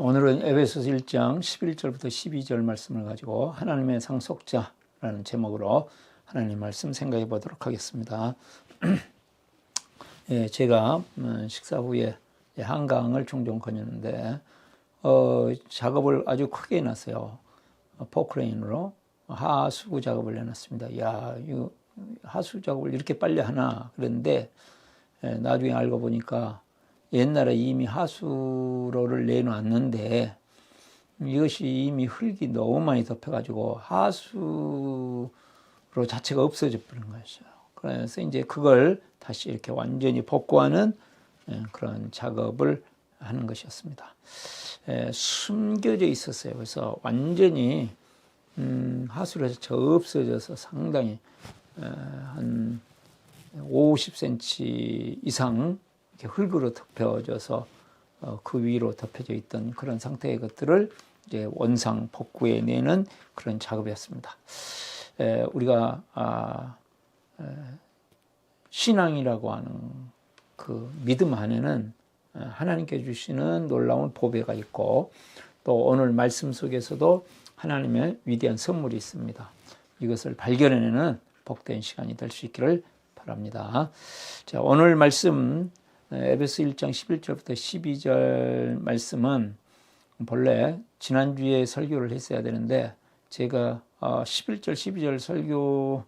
오늘은 에베소서 1장 11절부터 12절 말씀을 가지고 하나님의 상속자라는 제목으로 하나님 말씀 생각해 보도록 하겠습니다. 예, 제가 음, 식사 후에 한강을 종종 거녔는데 어, 작업을 아주 크게 해놨어요. 어, 포크레인으로 하수구 작업을 해놨습니다. 야, 이 하수 작업을 이렇게 빨리 하나 그랬는데 예, 나중에 알고 보니까 옛날에 이미 하수로를 내놓았는데 이것이 이미 흙이 너무 많이 덮여가지고 하수로 자체가 없어져 버린 것이죠. 그래서 이제 그걸 다시 이렇게 완전히 복구하는 예, 그런 작업을 하는 것이었습니다. 에, 숨겨져 있었어요. 그래서 완전히 음, 하수로에서 없어져서 상당히 에, 한 50cm 이상 이렇게 흙으로 덮여져서 어, 그 위로 덮여져 있던 그런 상태의 것들을 이제 원상 복구해 내는 그런 작업이었습니다. 에, 우리가 아, 에, 신앙이라고 하는 그 믿음 안에는 하나님께 주시는 놀라운 보배가 있고 또 오늘 말씀 속에서도 하나님의 위대한 선물이 있습니다. 이것을 발견해내는 복된 시간이 될 수 있기를 바랍니다. 자, 오늘 말씀 에베소 1장 11절부터 12절 말씀은 본래 지난주에 설교를 했어야 되는데 제가 11절, 어, 12절 설교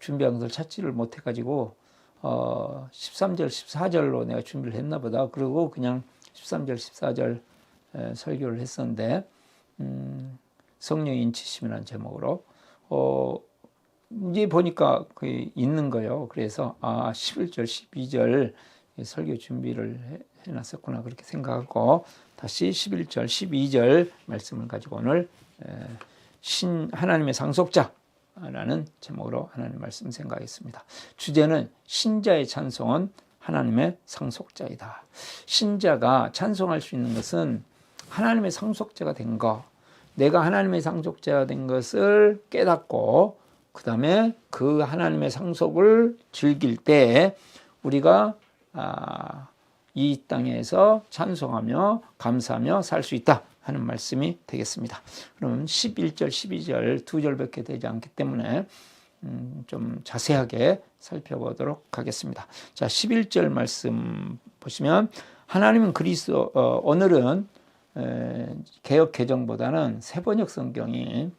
준비한 것을 찾지를 못해 가지고 어, 13절, 14절로 내가 준비를 했나 보다. 그리고 그냥 13절, 14절 에, 설교를 했었는데, 음, 성령의 인치심이라는 제목으로, 어, 이제 보니까 그 있는 거예요. 그래서, 아, 11절, 12절 설교 준비를 해, 해놨었구나. 그렇게 생각하고, 다시 11절, 12절 말씀을 가지고 오늘, 에, 신, 하나님의 상속자, 라는 제목으로 하나님 말씀 생각했습니다. 주제는 신자의 찬송은 하나님의 상속자이다. 신자가 찬송할 수 있는 것은 하나님의 상속자가 된 것, 내가 하나님의 상속자가 된 것을 깨닫고 그 다음에 그 하나님의 상속을 즐길 때 우리가 아, 이 땅에서 찬송하며 감사하며 살 수 있다. 하는 말씀이 되겠습니다. 그러면 11절, 12절 두 절밖에 되지 않기 때문에 음, 좀 자세하게 살펴보도록 하겠습니다. 자, 11절 말씀 보시면 하나님은 그리스도 어, 오늘은 에, 개혁 개정보다는 새 번역 성경이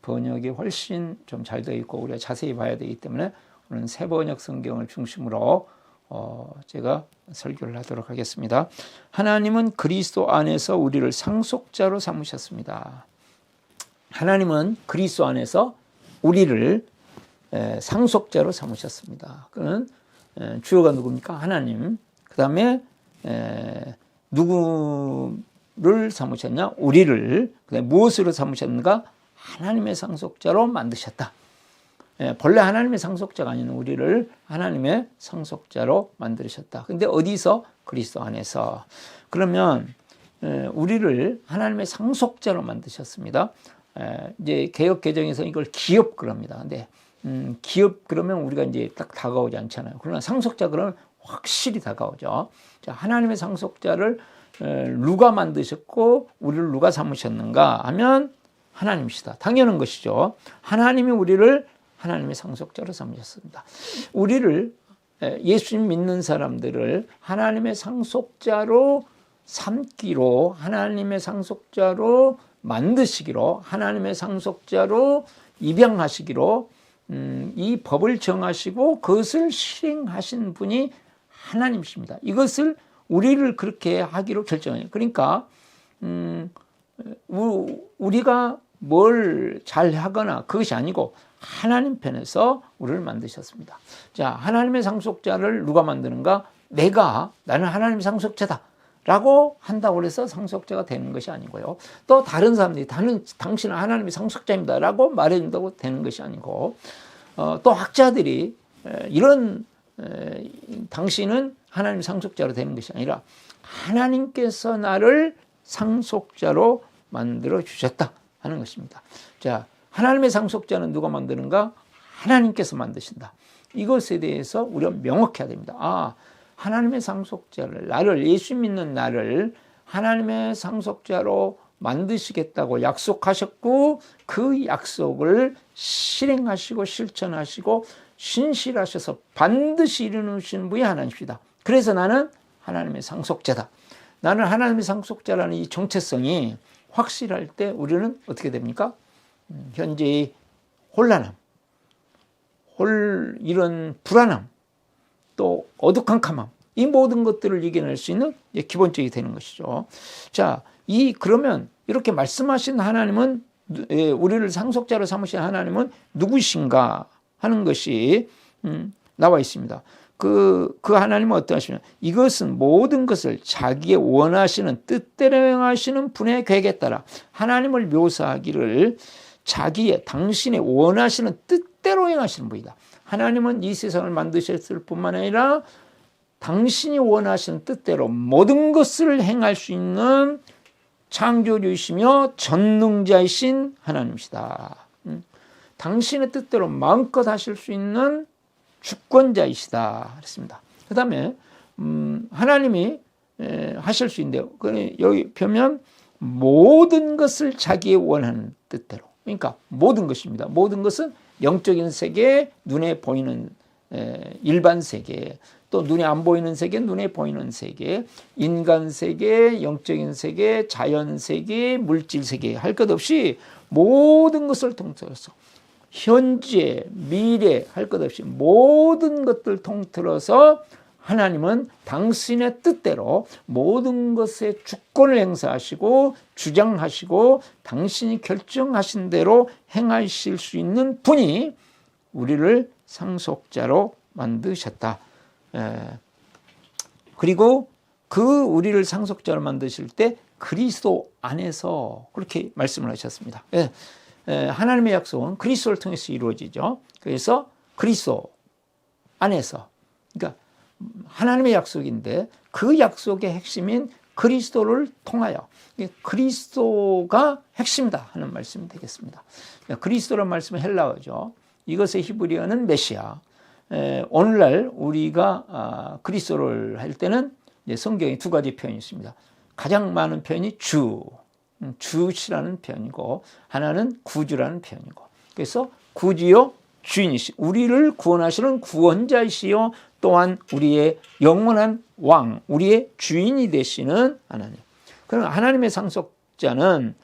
번역이 훨씬 좀 잘 되어 있고 우리가 자세히 봐야 되기 때문에 오늘 새 번역 성경을 중심으로 어, 제가 설교를 하도록 하겠습니다. 하나님은 그리스도 안에서 우리를 상속자로 삼으셨습니다. 하나님은 그리스도 안에서 우리를 에, 상속자로 삼으셨습니다. 그는 에, 주어가 누굽니까? 하나님. 그 다음에 누구를 삼으셨냐? 우리를. 그다음에 무엇으로 삼으셨는가? 하나님의 상속자로 만드셨다. 예, 본래 하나님의 상속자가 아닌 우리를 하나님의 상속자로 만들으셨다. 근데 어디서? 그리스도 안에서. 그러면 예, 우리를 하나님의 상속자로 만드셨습니다. 예, 이제 개혁 개정에서 이걸 기업 그럽니다. 근데 음, 기업 그러면 우리가 이제 딱 다가오지 않잖아요. 그러나 상속자 그러면 확실히 다가오죠. 자, 하나님의 상속자를 누가 만드셨고 우리를 누가 삼으셨는가 하면 하나님이시다. 당연한 것이죠. 하나님이 우리를 하나님의 상속자로 삼으셨습니다. 우리를 예수님 믿는 사람들을 하나님의 상속자로 삼기로 하나님의 상속자로 만드시기로 하나님의 상속자로 입양하시기로 음, 이 법을 정하시고 그것을 실행하신 분이 하나님이십니다. 이것을 우리를 그렇게 하기로 결정해요. 그러니까 음, 우리가 뭘 잘하거나 그것이 아니고 하나님 편에서 우리를 만드셨습니다. 자, 하나님의 상속자를 누가 만드는가? 내가 나는 하나님의 상속자다. 라고 한다고 해서 상속자가 되는 것이 아니고요. 또 다른 사람들이 다른, 당신은 하나님의 상속자입니다. 라고 말해준다고 되는 것이 아니고, 어, 또 학자들이 이런, 에, 당신은 하나님의 상속자로 되는 것이 아니라 하나님께서 나를 상속자로 만들어 주셨다 하는 것입니다. 자, 하나님의 상속자는 누가 만드는가? 하나님께서 만드신다. 이것에 대해서 우리가 명확해야 됩니다. 아, 하나님의 상속자를, 나를, 예수 믿는 나를 하나님의 상속자로 만드시겠다고 약속하셨고 그 약속을 실행하시고 실천하시고 신실하셔서 반드시 이루시는 분이 하나님이시다. 그래서 나는 하나님의 상속자다. 나는 하나님의 상속자라는 이 정체성이 확실할 때 우리는 어떻게 됩니까? 음, 현재의 혼란함, 홀 이런 불안함, 또 어둑한캄함 이 모든 것들을 이겨낼 수 있는 기본적이 되는 것이죠. 자, 이 그러면 이렇게 말씀하신 하나님은 예, 우리를 상속자로 삼으신 하나님은 누구신가 하는 것이 음, 나와 있습니다. 그, 그 하나님은 어떠하시냐. 이것은 모든 것을 자기의 원하시는 뜻대로 행하시는 분의 계획에 따라 하나님을 묘사하기를 자기의, 당신의 원하시는 뜻대로 행하시는 분이다. 하나님은 이 세상을 만드셨을 뿐만 아니라 당신이 원하시는 뜻대로 모든 것을 행할 수 있는 창조주이시며 전능자이신 하나님이시다. 음. 당신의 뜻대로 마음껏 하실 수 있는 주권자이시다. 그랬습니다. 그 다음에, 음, 하나님이 에, 하실 수 있는데요. 여기 펴면 모든 것을 자기의 원하는 뜻대로. 그러니까 모든 것입니다. 모든 것은 영적인 세계, 눈에 보이는 에, 일반 세계, 또 눈에 안 보이는 세계, 눈에 보이는 세계, 인간 세계, 영적인 세계, 자연 세계, 물질 세계 할 것 없이 모든 것을 통틀어서 현재, 미래 할 것 없이 모든 것들 통틀어서 하나님은 당신의 뜻대로 모든 것의 주권을 행사하시고 주장하시고 당신이 결정하신 대로 행하실 수 있는 분이 우리를 상속자로 만드셨다. 에. 그리고 그 우리를 상속자로 만드실 때 그리스도 안에서 그렇게 말씀을 하셨습니다. 예. 하나님의 약속은 그리스도를 통해서 이루어지죠. 그래서 그리스도 안에서 그러니까 하나님의 약속인데 그 약속의 핵심인 그리스도를 통하여 그리스도가 핵심이다 하는 말씀이 되겠습니다. 그리스도란 말씀은 헬라어죠. 이것의 히브리어는 메시아. 오늘날 우리가 아, 그리스도를 할 때는 성경에 두 가지 표현이 있습니다. 가장 많은 표현이 주, 음, 주시라는 표현이고 하나는 구주라는 표현이고. 그래서 구주요 주인이시. 우리를 구원하시는 구원자이시요. 또한 우리의 영원한 왕 우리의 주인이 되시는 하나님. 그럼 하나님의 상속자는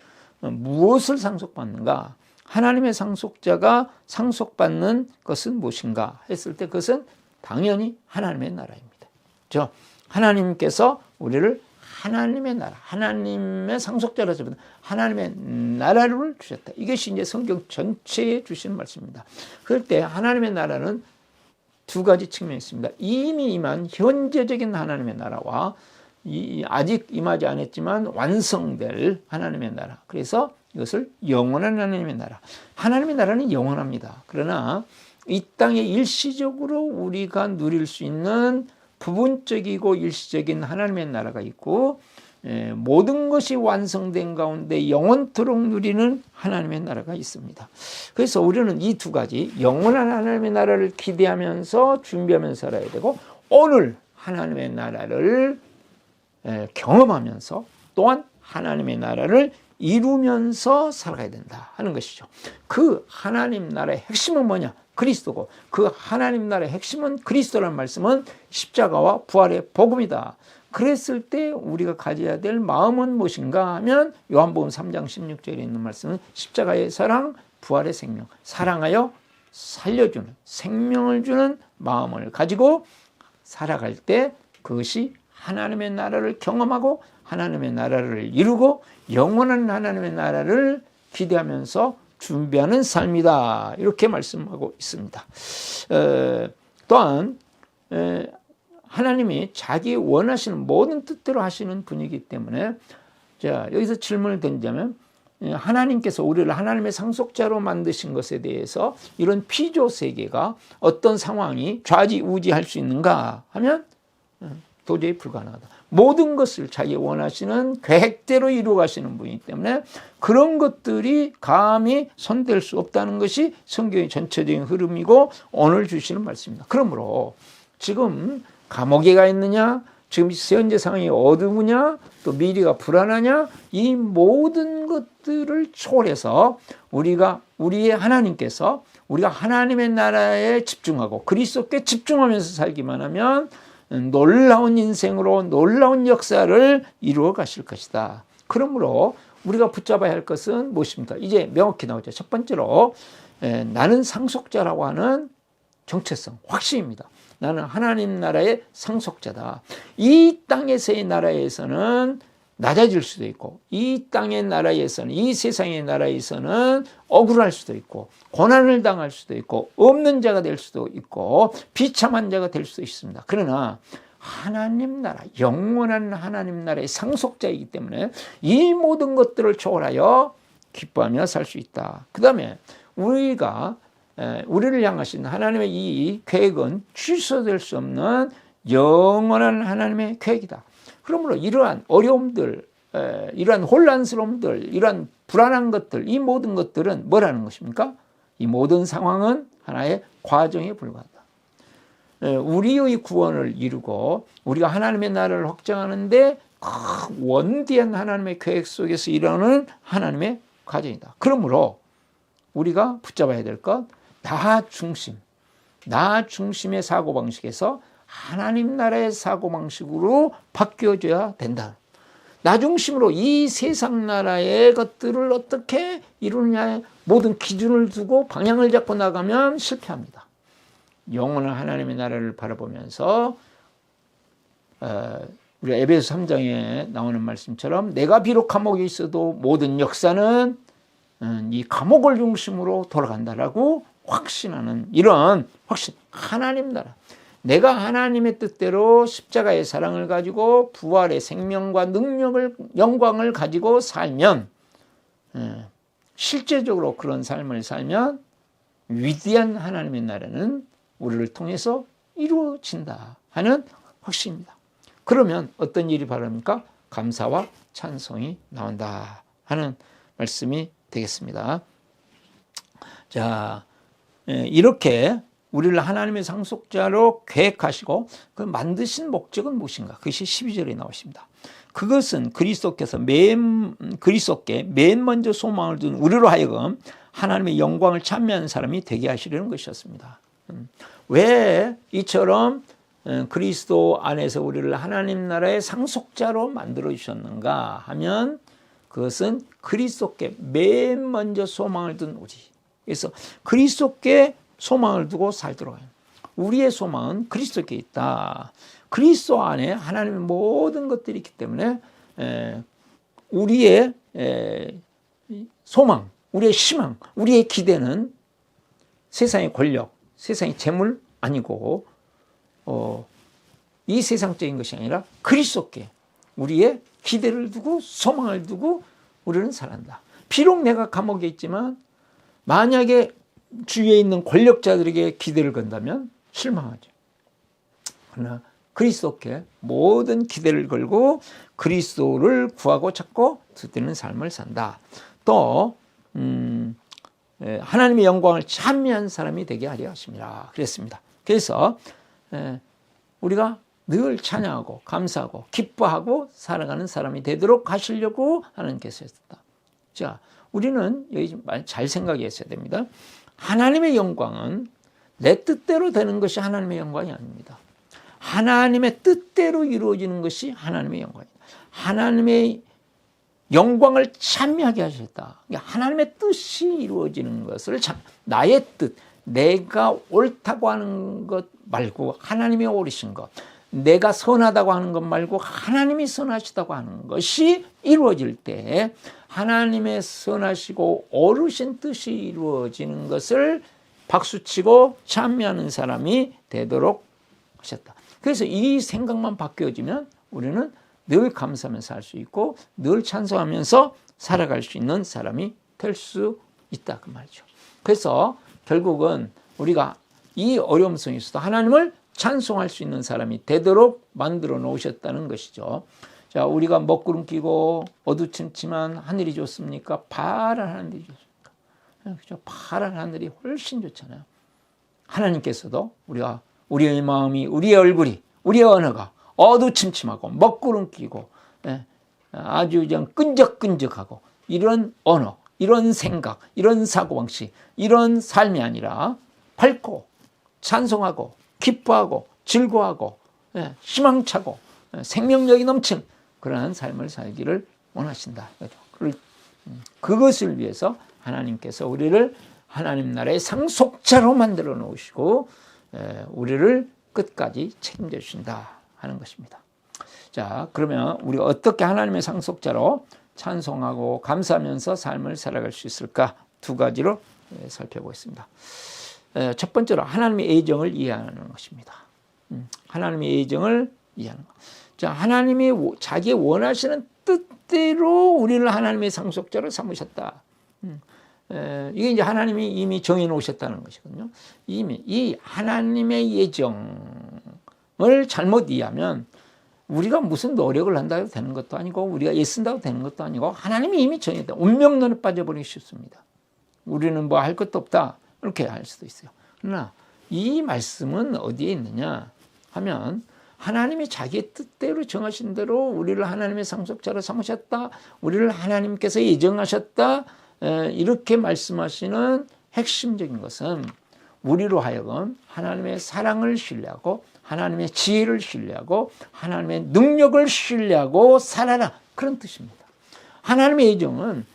무엇을 상속받는가? 하나님의 상속자가 상속받는 것은 무엇인가? 했을 때 그것은 당연히 하나님의 나라입니다. 저 하나님께서 우리를 하나님의 나라, 하나님의 상속자로 잡은 하나님의 나라를 주셨다. 이것이 이제 성경 전체에 주신 말씀입니다. 그럴 때 하나님의 나라는 두 가지 측면이 있습니다. 이미 임한 현재적인 하나님의 나라와 이, 아직 임하지 않았지만 완성될 하나님의 나라. 그래서 이것을 영원한 하나님의 나라. 하나님의 나라는 영원합니다. 그러나 이 땅에 일시적으로 우리가 누릴 수 있는 부분적이고 일시적인 하나님의 나라가 있고 예, 모든 것이 완성된 가운데 영원토록 누리는 하나님의 나라가 있습니다. 그래서 우리는 이 두 가지 영원한 하나님의 나라를 기대하면서 준비하면서 살아야 되고 오늘 하나님의 나라를 예, 경험하면서 또한 하나님의 나라를 이루면서 살아가야 된다 하는 것이죠. 그 하나님 나라의 핵심은 뭐냐? 그리스도고 그 하나님 나라의 핵심은 그리스도라는 말씀은 십자가와 부활의 복음이다. 그랬을 때 우리가 가져야 될 마음은 무엇인가 하면 요한복음 3장 16절에 있는 말씀은 십자가의 사랑, 부활의 생명, 사랑하여 살려주는 생명을 주는 마음을 가지고 살아갈 때 그것이 하나님의 나라를 경험하고 하나님의 나라를 이루고 영원한 하나님의 나라를 기대하면서 준비하는 삶이다. 이렇게 말씀하고 있습니다. 에, 또한 에, 하나님이 자기 원하시는 모든 뜻대로 하시는 분이기 때문에 자 여기서 질문을 던지자면 하나님께서 우리를 하나님의 상속자로 만드신 것에 대해서 이런 피조 세계가 어떤 상황이 좌지우지할 수 있는가 하면 도저히 불가능하다. 모든 것을 자기 원하시는 계획대로 이루어 가시는 분이기 때문에 그런 것들이 감히 손댈 수 없다는 것이 성경의 전체적인 흐름이고 오늘 주시는 말씀입니다. 그러므로 지금 감옥에 가 있느냐, 지금 현재 상황이 어두우냐, 또 미래가 불안하냐, 이 모든 것들을 초월해서 우리가 우리의 하나님께서 우리가 하나님의 나라에 집중하고 그리스도께 집중하면서 살기만 하면 놀라운 인생으로 놀라운 역사를 이루어 가실 것이다. 그러므로 우리가 붙잡아야 할 것은 무엇입니까? 이제 명확히 나오죠. 첫 번째로 에, 나는 상속자라고 하는 정체성, 확신입니다. 나는 하나님 나라의 상속자다. 이 땅에서의 나라에서는 낮아질 수도 있고, 이 땅의 나라에서는, 이 세상의 나라에서는 억울할 수도 있고, 고난을 당할 수도 있고, 없는 자가 될 수도 있고, 비참한 자가 될 수도 있습니다. 그러나, 하나님 나라, 영원한 하나님 나라의 상속자이기 때문에 이 모든 것들을 초월하여 기뻐하며 살 수 있다. 그 다음에 우리가 우리를 향하신 하나님의 이 계획은 취소될 수 없는 영원한 하나님의 계획이다. 그러므로 이러한 어려움들, 이러한 혼란스러움들, 이러한 불안한 것들, 이 모든 것들은 뭐라는 것입니까? 이 모든 상황은 하나의 과정에 불과하다. 우리의 구원을 이루고 우리가 하나님의 나라를 확정하는데 원대한 하나님의 계획 속에서 일어나는 하나님의 과정이다. 그러므로 우리가 붙잡아야 될 것, 나 중심, 나 중심의 사고방식에서 하나님 나라의 사고방식으로 바뀌어져야 된다. 나 중심으로 이 세상 나라의 것들을 어떻게 이루느냐에 모든 기준을 두고 방향을 잡고 나가면 실패합니다. 영원한 하나님의 나라를 바라보면서 어, 우리 에베소 3장에 나오는 말씀처럼 내가 비록 감옥에 있어도 모든 역사는 음, 이 감옥을 중심으로 돌아간다라고 확신하는 이런 확신 하나님 나라 내가 하나님의 뜻대로 십자가의 사랑을 가지고 부활의 생명과 능력을 영광을 가지고 살면 예, 실제적으로 그런 삶을 살면 위대한 하나님의 나라는 우리를 통해서 이루어진다 하는 확신입니다. 그러면 어떤 일이 바랍니까? 감사와 찬송이 나온다 하는 말씀이 되겠습니다. 자, 예, 이렇게 우리를 하나님의 상속자로 계획하시고 그 만드신 목적은 무엇인가? 그것이 12절에 나오십니다. 그것은 그리스도께서 맨 그리스도께 맨 먼저 소망을 둔 우리로 하여금 하나님의 영광을 찬미하는 사람이 되게 하시려는 것이었습니다. 음, 왜 이처럼 어, 그리스도 안에서 우리를 하나님 나라의 상속자로 만들어 주셨는가 하면 그것은 그리스도께 맨 먼저 소망을 둔 우리. 그래서 그리스도께 소망을 두고 살도록 해요. 우리의 소망은 그리스도께 있다. 그리스도 안에 하나님의 모든 것들이 있기 때문에 우리의 소망, 우리의 희망, 우리의 기대는 세상의 권력, 세상의 재물 아니고 어, 이 세상적인 것이 아니라 그리스도께 우리의 기대를 두고 소망을 두고 우리는 살한다. 비록 내가 감옥에 있지만 만약에 주위에 있는 권력자들에게 기대를 건다면 실망하죠. 그러나 그리스도께 모든 기대를 걸고 그리스도를 구하고 찾고 드리는 삶을 산다. 또 음, 하나님의 영광을 찬미한 사람이 되게 하려 하십니다. 그랬습니다. 그래서 우리가 늘 찬양하고 감사하고 기뻐하고 살아가는 사람이 되도록 하시려고 하나님께서 했다. 자, 우리는 여기 잘 생각했어야 됩니다. 하나님의 영광은 내 뜻대로 되는 것이 하나님의 영광이 아닙니다. 하나님의 뜻대로 이루어지는 것이 하나님의 영광입니다. 하나님의 영광을 찬미하게 하셨다. 하나님의 뜻이 이루어지는 것을 참 나의 뜻, 내가 옳다고 하는 것 말고 하나님의 옳으신 것, 내가 선하다고 하는 것 말고 하나님이 선하시다고 하는 것이 이루어질 때 하나님의 선하시고 옳으신 뜻이 이루어지는 것을 박수치고 찬미하는 사람이 되도록 하셨다. 그래서 이 생각만 바뀌어지면 우리는 늘 감사하면서 살수 있고 늘 찬송하면서 살아갈 수 있는 사람이 될 수 있다 그 말이죠. 그래서 결국은 우리가 이 어려움 속에서도 하나님을 찬송할 수 있는 사람이 되도록 만들어 놓으셨다는 것이죠. 자, 우리가 먹구름 끼고 어두침침한 하늘이 좋습니까? 파란 하늘이 좋습니까? 그죠? 파란 하늘이 훨씬 좋잖아요. 하나님께서도 우리가 우리의 마음이, 우리의 얼굴이, 우리의 언어가 어두침침하고 먹구름 끼고 예, 아주 그냥 끈적끈적하고 이런 언어, 이런 생각, 이런 사고방식, 이런 삶이 아니라 밝고 찬송하고 기뻐하고 즐거워하고 예, 희망차고 예, 생명력이 넘친 그러한 삶을 살기를 원하신다. 음, 그것을 위해서 하나님께서 우리를 하나님 나라의 상속자로 만들어 놓으시고 예, 우리를 끝까지 책임져 주신다 하는 것입니다. 자, 그러면 우리가 어떻게 하나님의 상속자로 찬송하고 감사하면서 삶을 살아갈 수 있을까? 두 가지로 예, 살펴보겠습니다. 예, 첫 번째로 하나님의 애정을 이해하는 것입니다. 음, 하나님의 애정을 이해하는 것. 자, 하나님이 자기 원하시는 뜻대로 우리를 하나님의 상속자로 삼으셨다. 음, 이게 이제 하나님이 이미 정해 놓으셨다는 것이거든요. 이미 이 하나님의 예정을 잘못 이해하면 우리가 무슨 노력을 한다고 되는 것도 아니고 우리가 애쓴다고 되는 것도 아니고 하나님이 이미 정했다. 운명론에 빠져버리기 쉽습니다. 우리는 뭐 할 것도 없다. 이렇게 할 수도 있어요. 그러나 이 말씀은 어디에 있느냐 하면 하나님이 자기의 뜻대로 정하신 대로 우리를 하나님의 상속자로 삼으셨다. 우리를 하나님께서 예정하셨다. 이렇게 말씀하시는 핵심적인 것은 우리로 하여금 하나님의 사랑을 신뢰하고 하나님의 지혜를 신뢰하고 하나님의 능력을 신뢰하고 살아라 그런 뜻입니다. 하나님의 예정은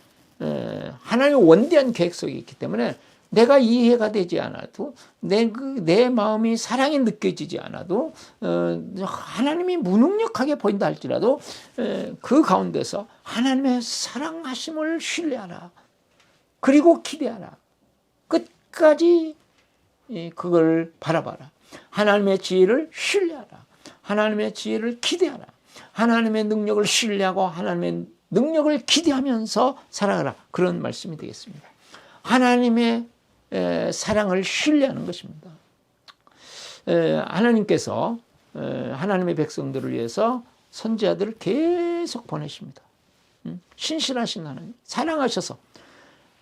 하나님의 원대한 계획 속에 있기 때문에 내가 이해가 되지 않아도 내, 그, 내 마음이 사랑이 느껴지지 않아도 어, 하나님이 무능력하게 보인다 할지라도 에, 그 가운데서 하나님의 사랑하심을 신뢰하라. 그리고 기대하라. 끝까지 그걸 바라봐라. 하나님의 지혜를 신뢰하라. 하나님의 지혜를 기대하라. 하나님의 능력을 신뢰하고 하나님의 능력을 기대하면서 살아가라. 그런 말씀이 되겠습니다. 하나님의 사랑을 신뢰하는 것입니다. 하나님께서 하나님의 백성들을 위해서 선지자들을 계속 보내십니다. 음, 신실하신 하나님, 사랑하셔서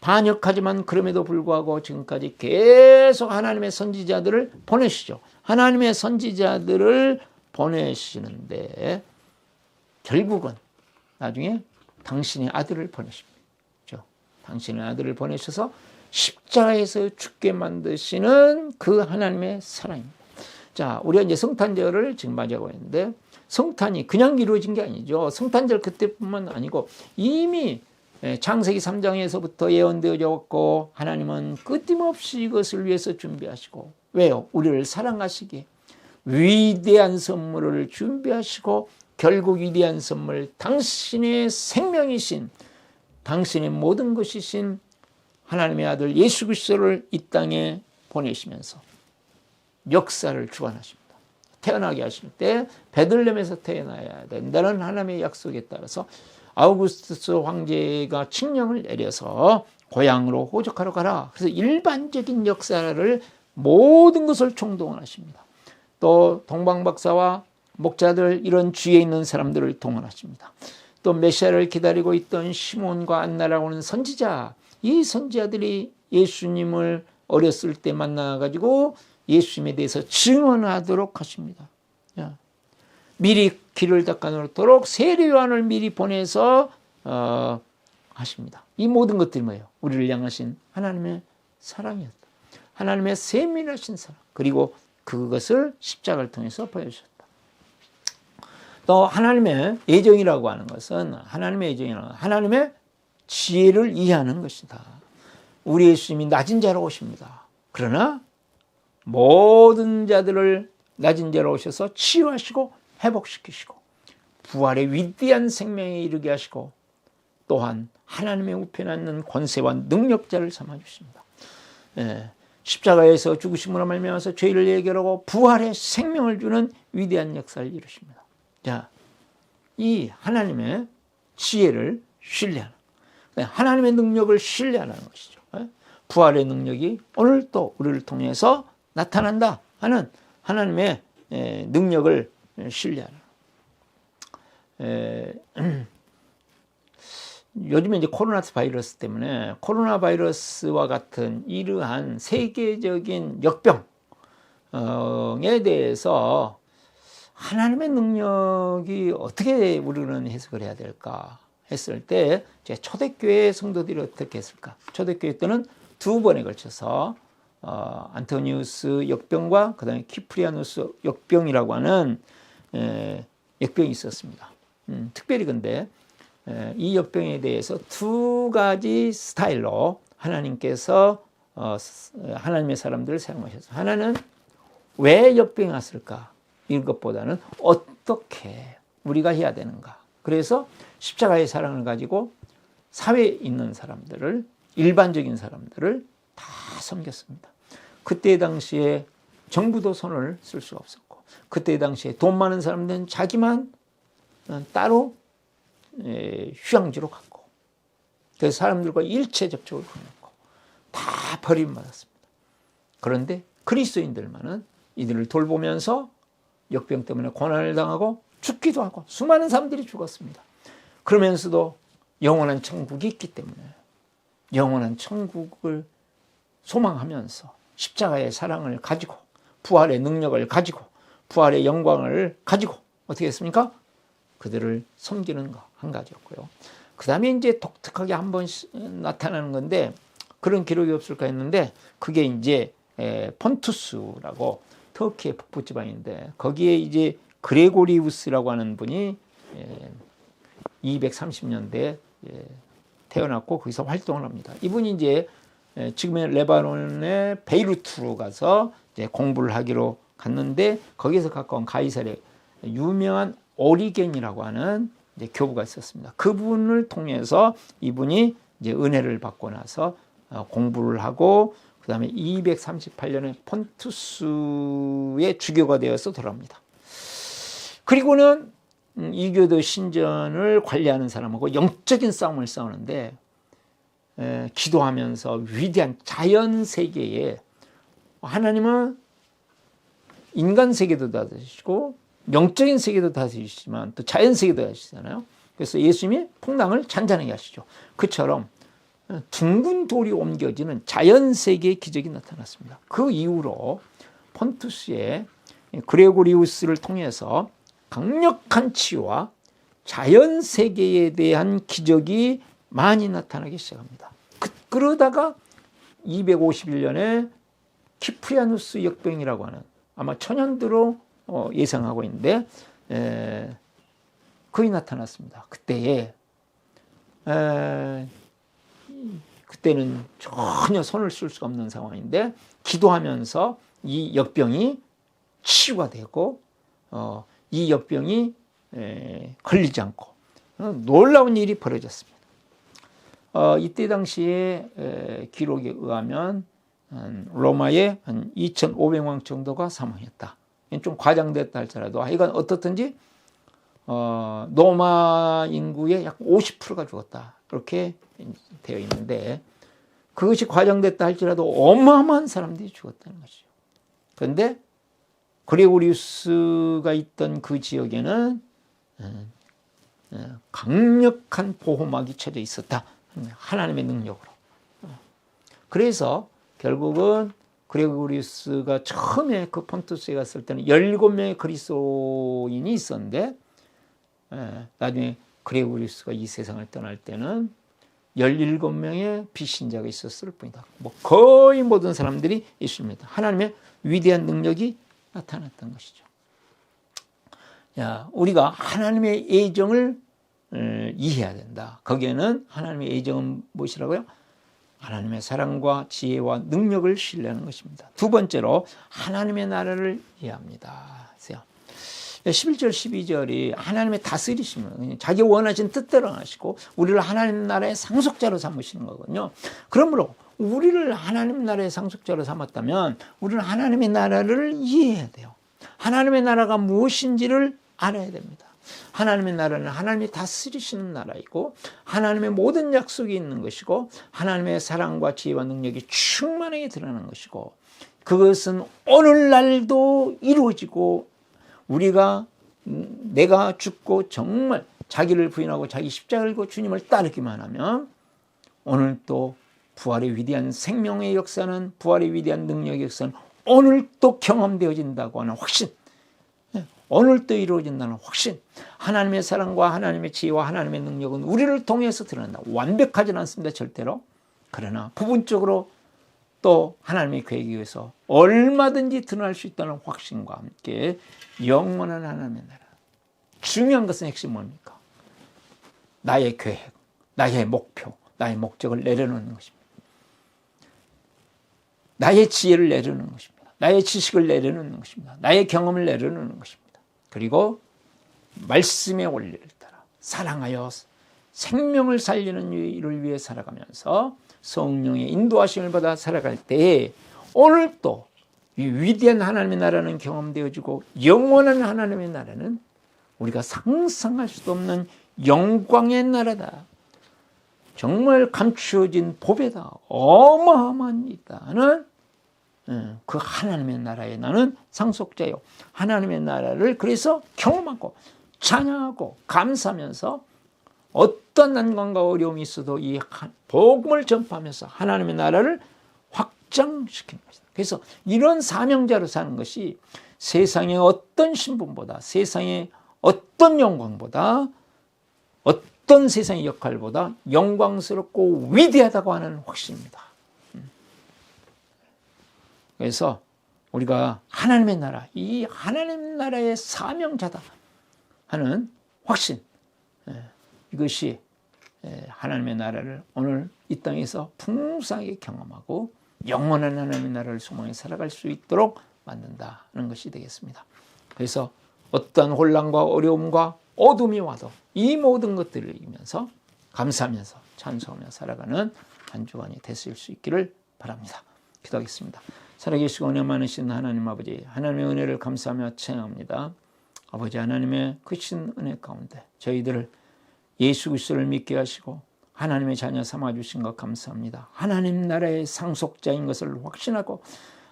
반역하지만 그럼에도 불구하고 지금까지 계속 하나님의 선지자들을 보내시죠. 하나님의 선지자들을 보내시는데 결국은 나중에 당신의 아들을 보내십니다. 그렇죠? 당신의 아들을 보내셔서 십자가에서 죽게 만드시는 그 하나님의 사랑입니다. 자, 우리가 이제 성탄절을 지금 맞이하고 있는데 성탄이 그냥 이루어진 게 아니죠. 성탄절 그때뿐만 아니고 이미 예, 창세기 3장에서부터 예언되어져 왔고 하나님은 끊임없이 이것을 위해서 준비하시고 왜요? 우리를 사랑하시기에 위대한 선물을 준비하시고 결국 위대한 선물 당신의 생명이신 당신의 모든 것이신 하나님의 아들 예수 그리스도를 이 땅에 보내시면서 역사를 주관하십니다. 태어나게 하실 때 베들렘에서 태어나야 된다는 하나님의 약속에 따라서 아우구스투스 황제가 칙령을 내려서 고향으로 호적하러 가라. 그래서 일반적인 역사를 모든 것을 총동원하십니다. 또 동방박사와 목자들 이런 주위에 있는 사람들을 동원하십니다. 또 메시아를 기다리고 있던 시몬과 안나라고 하는 선지자 이 선지자들이 예수님을 어렸을 때 만나가지고 예수님에 대해서 증언하도록 하십니다. 미리 길을 닦아놓도록 세례요한을 미리 보내서 어, 하십니다. 이 모든 것들이 뭐예요? 우리를 향하신 하나님의 사랑이었다. 하나님의 세밀하신 사랑. 그리고 그것을 십자가를 통해서 보여주셨다. 또 하나님의 예정이라고 하는 것은 하나님의 예정이라는 하나님의 지혜를 이해하는 것이다. 우리 예수님이 낮은 자로 오십니다. 그러나 모든 자들을 낮은 자로 오셔서 치유하시고 회복시키시고 부활의 위대한 생명에 이르게 하시고 또한 하나님의 우편에 앉는 권세와 능력자를 삼아 주십니다. 예, 십자가에서 죽으심으로 말미암아서 죄를 해결하고 부활의 생명을 주는 위대한 역사를 이루십니다. 자, 이 하나님의 지혜를 신뢰하는 예, 하나님의 능력을 신뢰하는 것이죠. 예? 부활의 능력이 오늘 또 우리를 통해서 나타난다 하는 하나님의 예, 능력을 신뢰하는. 요즘에 이제 코로나 바이러스 때문에 코로나 바이러스와 같은 이러한 세계적인 역병에 대해서 하나님의 능력이 어떻게 우리는 해석을 해야 될까 했을 때제 초대교회 성도들이 어떻게 했을까? 초대교회 때는 두 번에 걸쳐서 어, 안토니우스 역병과 그다음에 키프리아누스 역병이라고 하는 에, 역병이 있었습니다. 음, 특별히 근데 에, 이 역병에 대해서 두 가지 스타일로 하나님께서 어, 하나님의 사람들을 사용하셨어요. 하나는 왜 역병이 왔을까? 이것보다는 어떻게 우리가 해야 되는가. 그래서 십자가의 사랑을 가지고 사회에 있는 사람들을 일반적인 사람들을 다 섬겼습니다. 그때 당시에 정부도 손을 쓸 수가 없었고 그때 당시에 돈 많은 사람들은 자기만 따로 휴양지로 갔고 그래서 사람들과 일체 접촉을 금했고 다 버림받았습니다. 그런데 그리스도인들만은 이들을 돌보면서 역병 때문에 고난을 당하고 죽기도 하고 수많은 사람들이 죽었습니다. 그러면서도 영원한 천국이 있기 때문에 영원한 천국을 소망하면서 십자가의 사랑을 가지고 부활의 능력을 가지고 부활의 영광을 가지고 어떻게 했습니까? 그들을 섬기는 거 한 가지였고요. 그 다음에 이제 독특하게 한 번 나타나는 건데 그런 기록이 없을까 했는데 그게 이제 폰투스라고 터키의 북부 지방인데 거기에 이제 그레고리우스라고 하는 분이 230년대에 태어났고 거기서 활동을 합니다. 이분이 이제 지금의 레바논의 베이루트로 가서 공부를 하기로 갔는데 거기서 가까운 가이사르 유명한 오리겐이라고 하는 교부가 있었습니다. 그분을 통해서 이분이 이제 은혜를 받고 나서 어, 공부를 하고 그 다음에 238년에 폰투스의 주교가 되어서 돌아옵니다. 그리고는 음, 이교도 신전을 관리하는 사람하고 영적인 싸움을 싸우는데 에, 기도하면서 위대한 자연 세계에 하나님은 인간 세계도 다스리시고 영적인 세계도 다스리시지만 또 자연 세계도 하시잖아요. 그래서 예수님이 풍랑을 잔잔하게 하시죠. 그처럼 둥근 돌이 옮겨지는 자연 세계의 기적이 나타났습니다. 그 이후로 폰투스의 그레고리우스를 통해서 강력한 치유와 자연 세계에 대한 기적이 많이 나타나기 시작합니다. 그, 그러다가 251년에 키프리아누스 역병이라고 하는 아마 천연두로 어, 예상하고 있는데 에, 거의 나타났습니다. 그때에 에, 그때는 전혀 손을 쓸 수가 없는 상황인데 기도하면서 이 역병이 치유가 되고 어, 이 역병이 에, 걸리지 않고 어, 놀라운 일이 벌어졌습니다. 어, 이때 당시에 에, 기록에 의하면 한 로마의 한 2,500명 정도가 사망했다. 좀 과장됐다 할지라도 하여간 어떻든지 어, 로마 인구의 약 50%가 죽었다. 그렇게 되어 있는데 그것이 과장됐다 할지라도 어마어마한 사람들이 죽었다는 것이죠. 그런데 그레고리우스가 있던 그 지역에는 어, 어, 강력한 보호막이 쳐져 있었다. 하나님의 능력으로. 어. 그래서 결국은 그레고리우스가 처음에 그 폰투스에 갔을 때는 17명의 그리스도인이 있었는데 나중에 그레고리우스가 이 세상을 떠날 때는 17명의 비신자가 있었을 뿐이다. 뭐 거의 모든 사람들이 있습니다. 하나님의 위대한 능력이 나타났던 것이죠. 야, 우리가 하나님의 애정을 어, 이해해야 된다. 거기에는 하나님의 애정은 무엇이라고요? 하나님의 사랑과 지혜와 능력을 신뢰하는 것입니다. 두 번째로 하나님의 나라를 이해합니다. 11절, 12절이 하나님의 다스리심을 자기 원하신 뜻대로 하시고 우리를 하나님 나라의 상속자로 삼으시는 거거든요. 그러므로 우리를 하나님 나라의 상속자로 삼았다면 우리는 하나님의 나라를 이해해야 돼요. 하나님의 나라가 무엇인지를 알아야 됩니다. 하나님의 나라는 하나님이 다스리시는 나라이고 하나님의 모든 약속이 있는 것이고 하나님의 사랑과 지혜와 능력이 충만하게 드러나는 것이고 그것은 오늘날도 이루어지고 우리가 내가 죽고 정말 자기를 부인하고 자기 십자가를 고 주님을 따르기만 하면 오늘 또 부활의 위대한 생명의 역사는 부활의 위대한 능력의 역사는 오늘 또 경험되어진다고 하는 확신 오늘도 이루어진다는 확신. 하나님의 사랑과 하나님의 지혜와 하나님의 능력은 우리를 통해서 드러난다. 완벽하진 않습니다. 절대로. 그러나 부분적으로 또 하나님의 계획에 의해서 얼마든지 드러날 수 있다는 확신과 함께 영원한 하나님의 나라. 중요한 것은 핵심 뭡니까? 나의 계획, 나의 목표, 나의 목적을 내려놓는 것입니다. 나의 지혜를 내려놓는 것입니다. 나의 지식을 내려놓는 것입니다. 나의 경험을 내려놓는 것입니다. 그리고 말씀의 원리를 따라 사랑하여 생명을 살리는 일을 위해 살아가면서 성령의 인도하심을 받아 살아갈 때에 오늘 또이 위대한 하나님의 나라는 경험되어지고 영원한 하나님의 나라는 우리가 상상할 수도 없는 영광의 나라다. 정말 감추어진 법에다 어마어마한 있다는 예, 그 하나님의 나라에 나는 상속자요. 하나님의 나라를 그래서 경험하고 찬양하고 감사하면서 어떤 난관과 어려움이 있어도 이 복음을 전파하면서 하나님의 나라를 확장시키는 것이다. 그래서 이런 사명자로 사는 것이 세상의 어떤 신분보다 세상의 어떤 영광보다 어떤 세상의 역할보다 영광스럽고 위대하다고 하는 확신입니다. 음. 그래서 우리가 하나님의 나라, 이 하나님 나라의 사명자다 하는 확신, 예, 이것이 예, 하나님의 나라를 오늘 이 땅에서 풍성하게 경험하고 영원한 하나님의 나라를 소망해 살아갈 수 있도록 만든다는 것이 되겠습니다. 그래서 어떠한 혼란과 어려움과 어둠이 와도 이 모든 것들을 이기면서 감사하면서 찬송하며 살아가는 한 주간이 됐을 수 있기를 바랍니다. 기도하겠습니다. 살아계시고 은혜 많으신 하나님 아버지 하나님의 은혜를 감사하며 찬양합니다. 아버지 하나님의 크신 은혜 가운데 저희들을 예수 그리스도를 믿게 하시고 하나님의 자녀 삼아 주신 것 감사합니다. 하나님 나라의 상속자인 것을 확신하고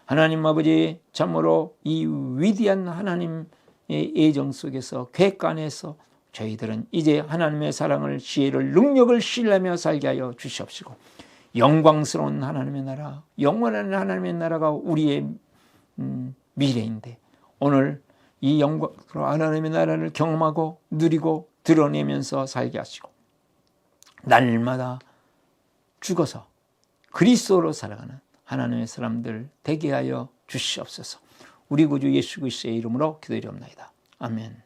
하나님 아버지 참으로 이 위대한 하나님 의 예정 속에서 안에서 저희들은 이제 하나님의 사랑을 지혜를 능력을 신뢰하며 살게 하여 주시옵시고 영광스러운 하나님의 나라 영원한 하나님의 나라가 우리의 음, 미래인데 오늘 이 영광스러운 하나님의 나라를 경험하고 누리고 드러내면서 살게 하시고 날마다 죽어서 그리스도로 살아가는 하나님의 사람들 되게 하여 주시옵소서. 우리 구주 예수 그리스도의 이름으로 기도드리옵나이다. 아멘.